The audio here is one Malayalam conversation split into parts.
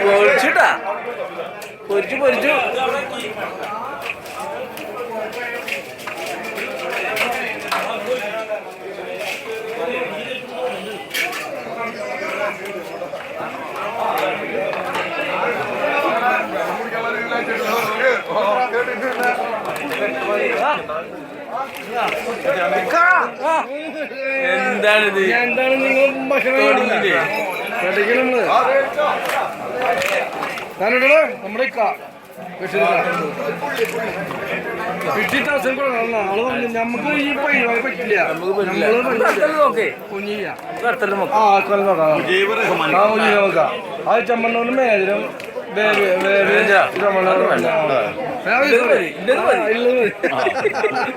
പൊരിച്ചിട്ടാ? പൊരിച്ചു പൊരിച്ചു ആ. എന്താണിത്? എന്താണ് നിങ്ങൾ ഭക്ഷണം നമ്മുടെ നമുക്ക് ഈ പരിപാടി പറ്റില്ല. കുഞ്ഞില്ല. ആ കൊല്ലം നോക്കാം. ആ ചമ്മണ്ണൂരും മേജരും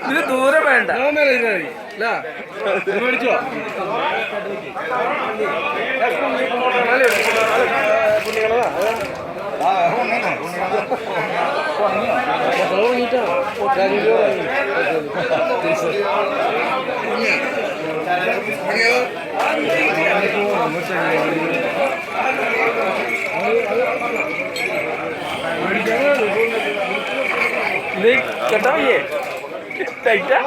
ഇത് ദൂരെ വേണ്ട. ഇല്ല? മേടിച്ചോ? കേട്ടാ വയ്യേ ടൈറ്റാ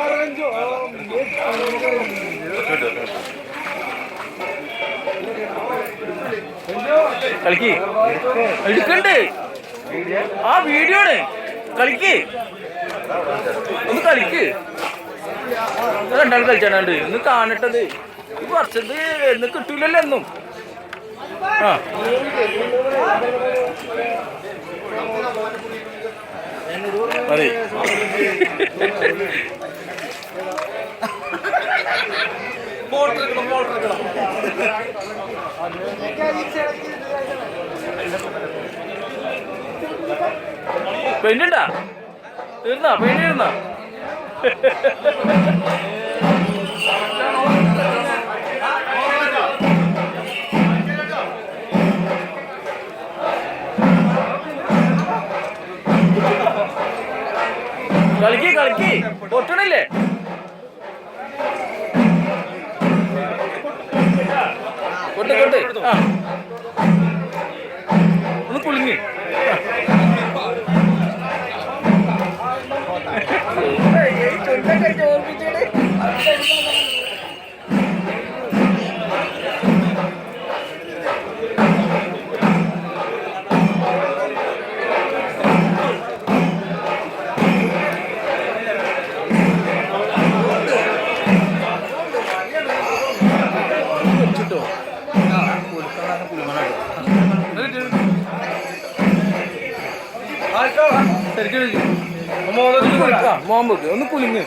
കളിക്ക്. എടുക്കണ്ട്. ആ വീഡിയോ ആണ്. കളിക്ക്. ഒന്ന് കളിക്ക്. രണ്ടാൾ കളിച്ചാണ്ട് ഇന്ന് കാണട്ടത്. വർഷത്ത് എന്ന് കിട്ടൂലല്ലോ എന്നും. ആ. മതി ഉണ്ടാ തീർന്നാ? പെയിന്റ് തീർന്നാ? കളിക്ക് കളിക്ക്. പൊട്ടണില്ലേ? കൊട്ട് കൊട്ട് ആ. ഒന്ന് കുളിങ്ങി മോമ്പക്ക് ഒന്ന് കുലുങ്ങ്.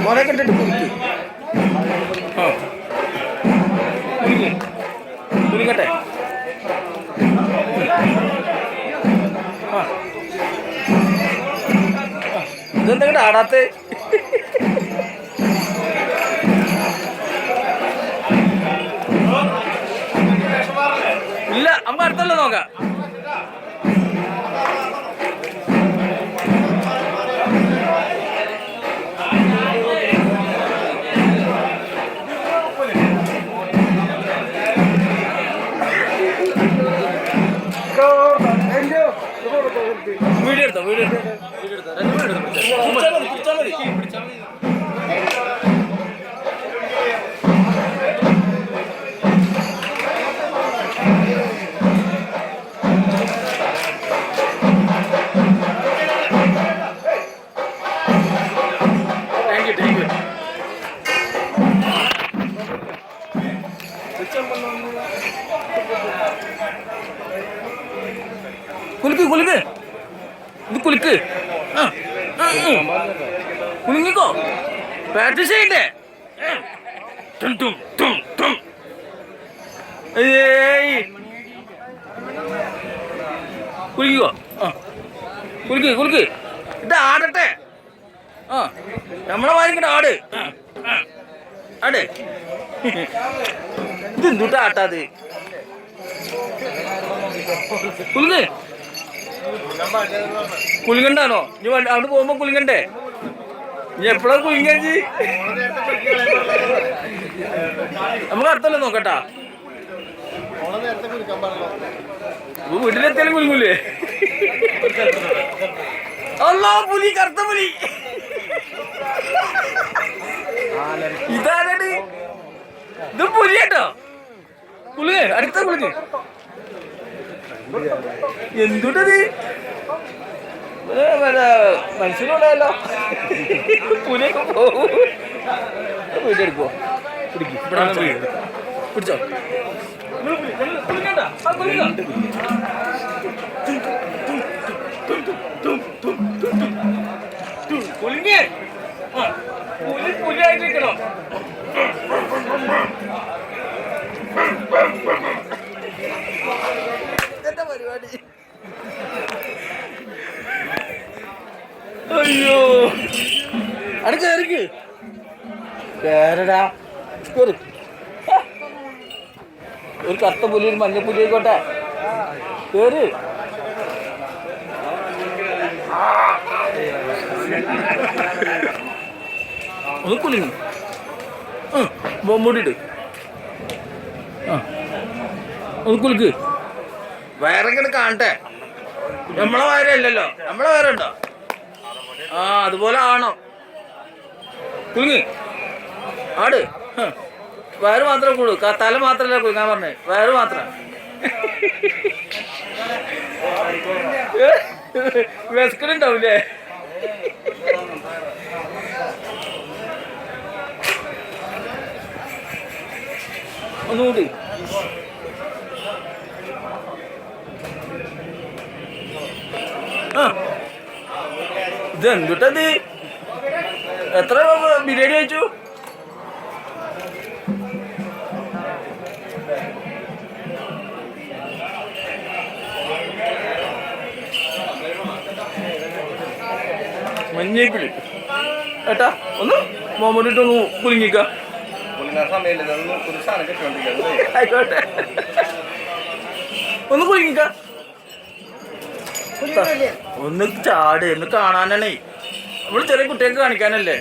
മോനെ കണ്ടിട്ട് കുലുക്ക്. ആ. കുലുങ്ങ് കുലുങ്ങട്ടെ. ആ. ഇതെന്താ ആടാത്തെ? ഇല്ല അമ്മ അടുത്തല്ലോ നോക്കാം. കുലുക്ക് കുലുക്ക്. ഇത് കുലുക്ക്. ആ, കുലുങ്ങിക്കോ. പ്രാക്ടീസ് ചെയ്യണ്ടേ? ആ. കുലുക്ക് കുലുക്ക്. ഇത് ആടട്ടെ. ആ. നമ്മളെ വാങ്ങിക്കണ ആട്. ആട്. ഇത് എന്തുട്ടാ ആട്ടാത് കുലുക്ക് കുലുങ്ങണ്ടാണോ? നീ അവിടെ പോകുമ്പോ കുലുങ്ങണ്ടേ? നീ എപ്പോഴാ കുലുങ്ങി നമുക്ക് അടുത്തല്ലേ നോക്കട്ടാ. വീട്ടിലെത്തിയാലും കുലുങ്ങൂലേ? അല്ലോ പുലി കറുത്ത പുലി. ഇതാരടി ഇത് പുലി കേട്ടോ കുലുങ്ങ് അടുത്ത കുലുങ്ങ്. എന്തുട്ടത് മനുഷ്യനുള്ളതല്ലോ പുലിയൊക്കെ പോകും വീട്ടെടുക്കോ പിടിക്കും. പിടിച്ചോ നിങ്ങൾ പുലി, നിങ്ങൾ കുലുങ്ങണ്ട. ആ, കുലുങ്ങ. കുലുങ്ങ്. ആ, പുലി പുലിയായിട്ടിരിക്കണം എന്താ പരിപാടി അയ്യോ അവിടെ കയറിക്ക് കേറ്. ഒരു കറുത്ത പുലി ഒരു മഞ്ഞ പുലി ആയിക്കോട്ടെ. പേര്. ഒന്ന് കുലിങ്ങി. ബോംബൂടിട്ട് ആ. ഒന്ന് കുലുക്ക്. വയറെങ്ങനെ കാണട്ടെ. നമ്മളെ വയറല്ലല്ലോ നമ്മളെ വയറുണ്ടോ? ആ അതുപോലെ ആണോ? കുലുങ്ങ്. ആട്. വയറ് മാത്രമേ കൂടു. തല മാത്രല്ല കുലുങ്ങാൻ പറഞ്ഞേ. വയറ് മാത്രം. വിശക്കണുണ്ടാവൂലേ ഒന്നുകൂടി ആ. ഇത്? എന്തുട്ടത് എത്ര ബിരിയാണി കഴിച്ചു? മഞ്ഞേപ്പിളി ഏട്ടാ ഒന്ന് കുലുങ്ങിക്ക സമയമില്ല ഇതൊന്നും ഒരു ആയിക്കോട്ടെ. ഒന്ന് കുലുങ്ങിക്ക ഒന്ന് ചാട് ഒന്ന് കാണാനാണേ. നമ്മൾ ചെറിയ കുട്ടികൾക്ക് കാണിക്കാനല്ലേ?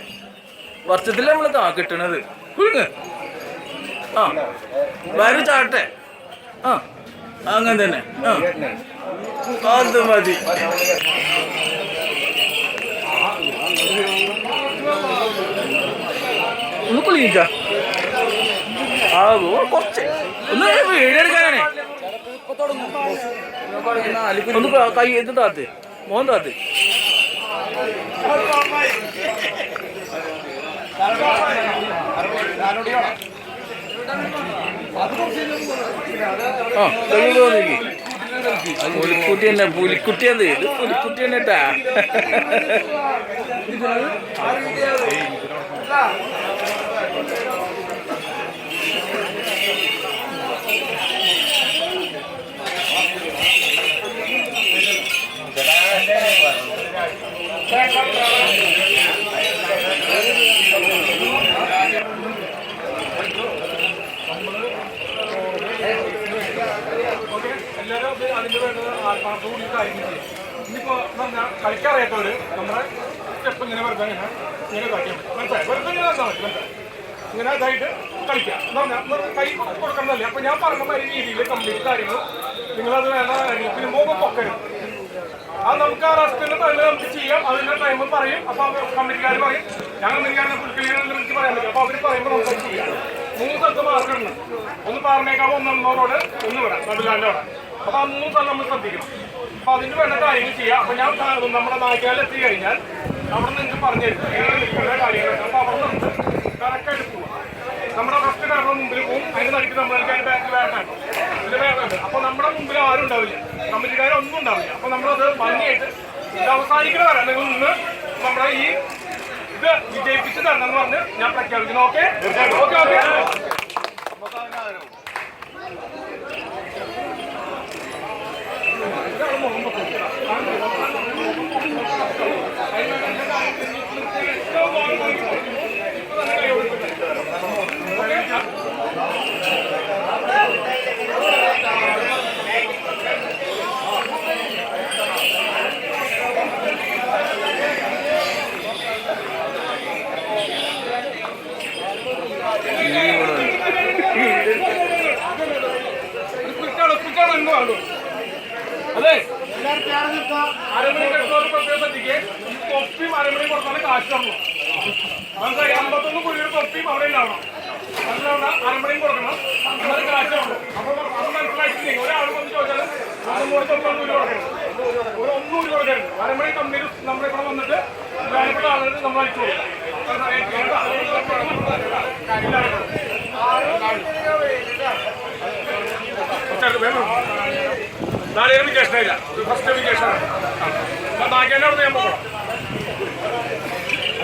വർഷത്തിൽ നമ്മൾ കാ കിട്ടണത്. കുലുങ്ങ് ആ വയറ് ചാട്ടെ. ആ അങ്ങനെ തന്നെ. ആ അത് മതി. ഒന്ന് കുളിക്ക ആ കുറച്ച്. ഒന്ന് വീഡിയോ എടുക്കാനാണേ. ഒന്ന് കൈ എന്ത് താത്ത്. മോൻ താത്ത്. ആ കൈ തോന്നി പുലിക്കുട്ടി തന്നെ പുലിക്കുട്ടി അത് ഇത് പുലിക്കുട്ടി തന്നെ ട്ടാ എല്ലാവരും അത് അതിന്റെ വേണ്ട ആത്മാർത്ഥവും കാര്യങ്ങൾ ചെയ്യും ഇനിയിപ്പോ പറഞ്ഞാൽ കളിക്കറിയാത്തവര് നമ്മുടെ സ്റ്റെപ്പ് ഇങ്ങനെ വെറുതെ ഇങ്ങനെ ഇങ്ങനെ ഇതാക്കിയാൽ മതി മനസ്സിലായി വെറുതെ ഇങ്ങനെ തന്നാൽ ഇതായിട്ട് കളിക്കാം പറഞ്ഞാൽ കൈ കൊടുക്കണമെന്നല്ലേ അപ്പൊ ഞാൻ പറഞ്ഞ രീതിയിൽ കംപ്ലീറ്റ് കാര്യങ്ങൾ നിങ്ങളത് വേണ്ട പിന്നെ മുഖം പൊക്കരുത് അത് നമുക്ക് ആ റെസ്റ്റിന്റെ തന്നെ നമുക്ക് ചെയ്യാം. അതിന്റെ ടൈം പറയും. അപ്പൊ കമ്പനിക്കാർ പറയും. ഞാൻ കമ്പനിക്കാരനെ പുൽക്കളിയെ വിളിച്ച് പറയാൻ പറ്റും. അപ്പൊ അവർ പറയുമ്പോൾ നമുക്ക് ചെയ്യാം. മൂന്ന് സ്ഥലത്ത് മാർക്കിടണം ഒന്ന് പറഞ്ഞേക്കാവും ഒന്ന് ഒന്നോട് ഒന്ന് വിടാം. നടുലാന്റെ അവിടെ അപ്പൊ ആ മൂന്ന് സ്ഥലം നമ്മൾ ശ്രദ്ധിക്കണം. അപ്പൊ അതിന് വേണ്ട കാര്യങ്ങൾ ചെയ്യാം. അപ്പൊ ഞാൻ നമ്മുടെ നായ്ക്കാലെത്തി കഴിഞ്ഞാൽ അവിടെ നിങ്ങൾക്ക് പറഞ്ഞു തരും അപ്പൊ നമ്മളത് ഭംഗിയായിട്ട് അവസാനിക്കണ വരെ നിങ്ങൾ നിന്ന് നമ്മുടെ ഈ ഇത് വിജയിപ്പിച്ച് എന്ന് പറഞ്ഞ് ഞാൻ പ്രഖ്യാപിക്കുന്നു. ഓക്കെ ഓക്കെ ഓക്കെ മുഖം അരമണിയും കൊടുത്താൽ കാശ് തരണം മനസ്സിലായി അമ്പത്തൊന്ന് കുഴിയുടെ തൊപ്പിയും അവിടെ ഉണ്ടാവണം. അതിനുള്ള അരമണിയും കൊടുക്കണം. എന്നാൽ കാശ് തരണം അപ്പൊ അത് മനസ്സിലാക്കിയില്ലേ ഒരാൾ വന്ന് ചോദിച്ചാൽ ഒന്നും തൊണ്ണൂറ് രൂപ കൊടുക്കണം ഒരു ഒന്നും രൂപ കൊടുക്കരുത് അരമണി കമ്പനിയിൽ നമ്മുടെ ഇവിടെ വന്നിട്ട് വേണ്ടപ്പെട്ട ആളുകൾക്ക് നമ്മൾ അയച്ചു കൊടുക്കാം. നാളെ വിജേഷനില്ല ഫസ്റ്റ് വിജേഷനാണ് എന്നെ അവിടെ ഞാൻ പോകണം.